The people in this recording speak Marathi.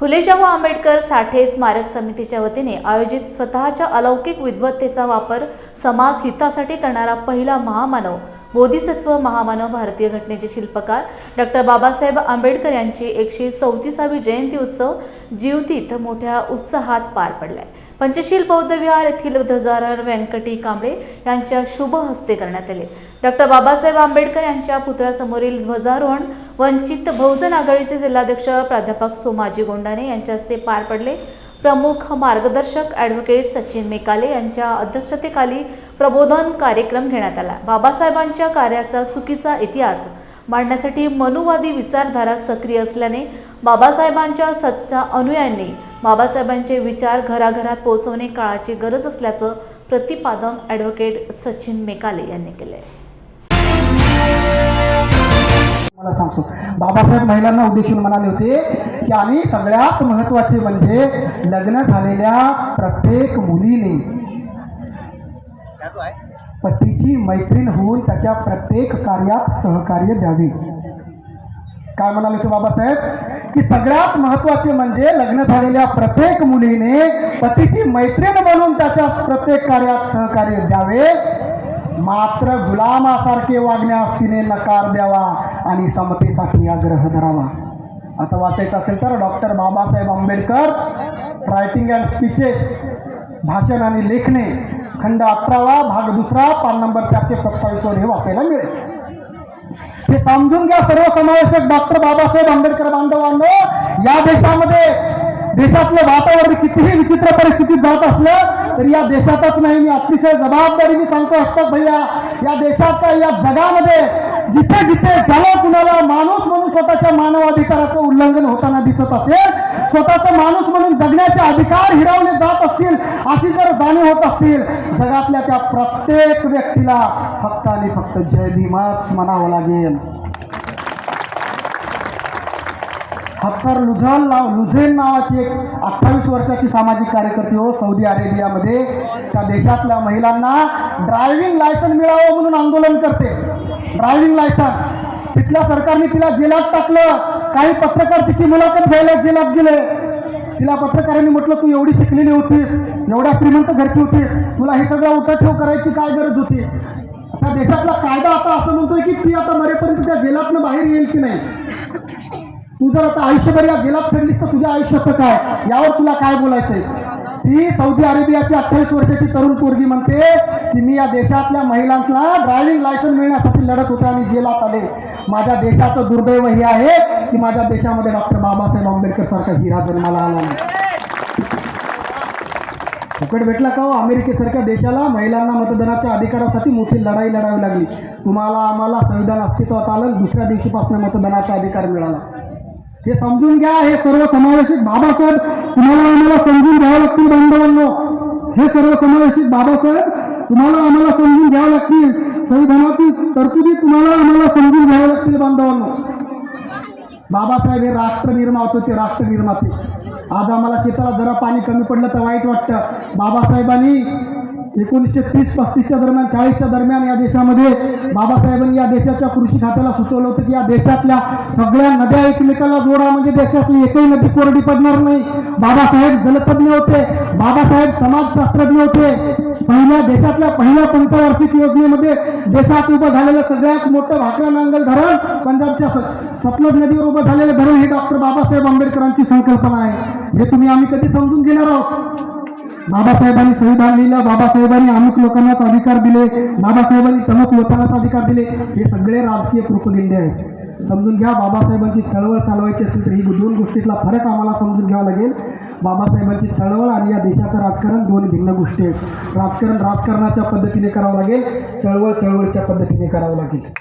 फुले शाहू आंबेडकर साठे स्मारक समितीच्या वतीने आयोजित स्वतःच्या अलौकिक विद्वत्तेचा वापर समाज हितासाठी करणारा पहिला महामानव बोधिसत्व महामानव भारतीय घटनेचे शिल्पकार डॉक्टर बाबासाहेब आंबेडकर यांची एकशे चौतीसावी जयंती उत्सव जीवतीत मोठ्या उत्साहात पार पडलाय. पंचशील बौद्ध विहार येथील ध्वजारण व्यंकटी कांबळे यांच्या शुभ हस्ते करण्यात आले. डॉक्टर बाबासाहेब आंबेडकर यांच्या पुतळ्यासमोरील ध्वजारोहण वंचित बहुजन आघाडीचे जिल्हाध्यक्ष प्राध्यापक सोमाजी गोंडाने यांच्या हस्ते पार पडले. प्रमुख मार्गदर्शक ॲडव्होकेट सचिन मेकाले यांच्या अध्यक्षतेखाली प्रबोधन कार्यक्रम घेण्यात आला. बाबासाहेबांच्या कार्याचा चुकीचा इतिहास मांडण्यासाठी मनुवादी विचारधारा सक्रिय असल्याने बाबासाहेबांच्या सच्चा अनुयायांनी बाबासाहेबांचे विचार घराघरात पोहोचवणे काळाची गरज असल्याचं प्रतिपादन ॲडव्होकेट सचिन मेकाले यांनी केले मला सांगतो. बाबासाहेब महिलांना उद्देशून म्हणाले होते की आणि सगळ्यात महत्त्वाचे म्हणजे लग्न झालेल्या प्रत्येक मुलीने. पतीची मैत्रीण होऊन त्याच्या प्रत्येक कार्यात सहकार्य द्यावे. काय म्हणाले ते बाबासाहेब? की सगळ्यात महत्त्वाचे म्हणजे लग्न झालेल्या प्रत्येक मुलीने पतीची मैत्रीण बनून त्याच्या प्रत्येक कार्यात सहकार्य द्यावे. मात्र गुलामासारखे वागण्यास तिने नकार द्यावा आणि समतेसाठी आग्रह धरावा. असं वाचायचं असेल तर doctor Babasaheb Ambedkar writing and speeches भाषण आणि लेखणे खंड अठरावा भाग दुसरा पान नंबर चारशे सत्तावीसवर हे वाचायला मिळेल. हे समजून घ्या सर्वसमावेशक डॉक्टर बाबासाहेब आंबेडकर बांधवांनो. या देशामध्ये देशातलं वातावरण कितीही विचित्र परिस्थितीत जात असलं तरी या देशातच नाही. मी अतिशय जबाबदारीने सांगतो असतात भैया या देशाच्या या जगामध्ये जिथे जिथे ज्याला कुणाला माणूस म्हणून स्वतःच्या मानवाधिकाराचं उल्लंघन होताना दिसत असेल स्वतःचा माणूस म्हणून जगण्याचे अधिकार हिरावले जात असतील अशी जर जाणीव होत असतील जगातल्या त्या प्रत्येक व्यक्तीला फक्त आणि फक्त जय भीमाच म्हणावं लागेल. हत्तर लुझल नाव लुझेन नावाची एक अठ्ठावीस वर्षाची सामाजिक कार्यकर्ती हो सौदी अरेबियामध्ये. त्या देशातल्या महिलांना ड्रायव्हिंग लायसन मिळावं म्हणून आंदोलन करते. ड्रायव्हिंग लायसन तिथल्या सरकारने तिला जेलात टाकलं. काही पत्रकार तिची मुलाखत घ्यायला जेलात गेले. तिला पत्रकारांनी म्हटलं तू एवढी शिकलेली होतीस एवढ्या श्रीमंत घरची होतीस तुला हे सगळं उठाठेव करायची काय गरज होती? त्या देशातला कायदा आता असं म्हणतोय की ती आता मरेपर्यंत त्या जेलातनं बाहेर येईल की नाही? तू जर आता आयुष्यभर या गेलात फिरलीस तर तुझ्या आयुष्याचं काय? यावर तुला काय बोलायचंय? ती सौदी अरेबियाची अठ्ठावीस वर्षाची तरुण पोरगी म्हणते की मी या देशातल्या महिलांना ड्रायव्हिंग लायसन मिळण्यासाठी लढत होते आणि जेलात आले माझ्या देशाचं दुर्दैव हे आहे की माझ्या देशामध्ये डॉक्टर बाबासाहेब आंबेडकर सारखा हिरा जन्माला आला फुकट भेटला का हो? अमेरिकेसारख्या देशाला महिलांना मतदानाच्या अधिकारासाठी मोठी लढाई लढावी लागली. तुम्हाला आम्हाला संविधान अस्तित्वात आलं दुसऱ्या दिवशीपासून मतदानाचा अधिकार मिळाला. हे समजून घ्या हे सर्व समावेशित बाबासाहेब तुम्हाला आम्हाला समजून घ्यावं लागतील बांधवांनो हे सर्व समावेशित बाबासाहेब तुम्हाला आम्हाला समजून घ्यावं लागतील. संविधानातील तरतुदी तुम्हाला आम्हाला समजून घ्याव्या लागतील बांधवांना? बाबासाहेब हे राष्ट्र निर्माते होते राष्ट्र निर्माते आज आम्हाला शेताला जरा पाणी कमी पडलं तर वाईट वाटतं. बाबासाहेबांनी एकोणीसशे तीस पस्तीसच्या दरम्यान चाळीसच्या दरम्यान या देशामध्ये बाबासाहेबांनी या देशाच्या कृषी खात्याला सुचवलं होतं की या देशातल्या सगळ्या नद्या एकमेकाला जोडा म्हणजे देशातली एकही नदी कोरडी पडणार नाही. बाबासाहेब जलतज्ञ होते. बाबासाहेब समाजशास्त्रज्ञ होते. पहिल्या देशातल्या पहिल्या पंचवार्षिक योजनेमध्ये देशात उभं झालेलं सगळ्यात मोठं भाकरा नांगल धरण पंजाबच्या स- सतलज नदीवर उभं झालेलं धरण हे डॉक्टर बाबासाहेब आंबेडकरांची संकल्पना आहे. हे तुम्ही आम्ही कधी समजून घेणार आहोत? बाबासाहेबांनी संविधान लिहिलं बाबासाहेबांनी अमुक लोकांनाच अधिकार दिले बाबासाहेबांनी तमुक लोकांनाच अधिकार दिले. हे सगळे राजकीय कृपलिंडे आहेत. समजून घ्या. बाबासाहेबांची चळवळ चालवायची असेल तर ही दोन गोष्टीतला फरक आम्हाला समजून घ्यावा लागेल. बाबासाहेबांची चळवळ आणि या देशाचं राजकारण दोन भिन्न गोष्टी आहेत. राजकारण राजकारणाच्या पद्धतीने करावं लागेल. चळवळ चळवळीच्या पद्धतीने करावं लागेल.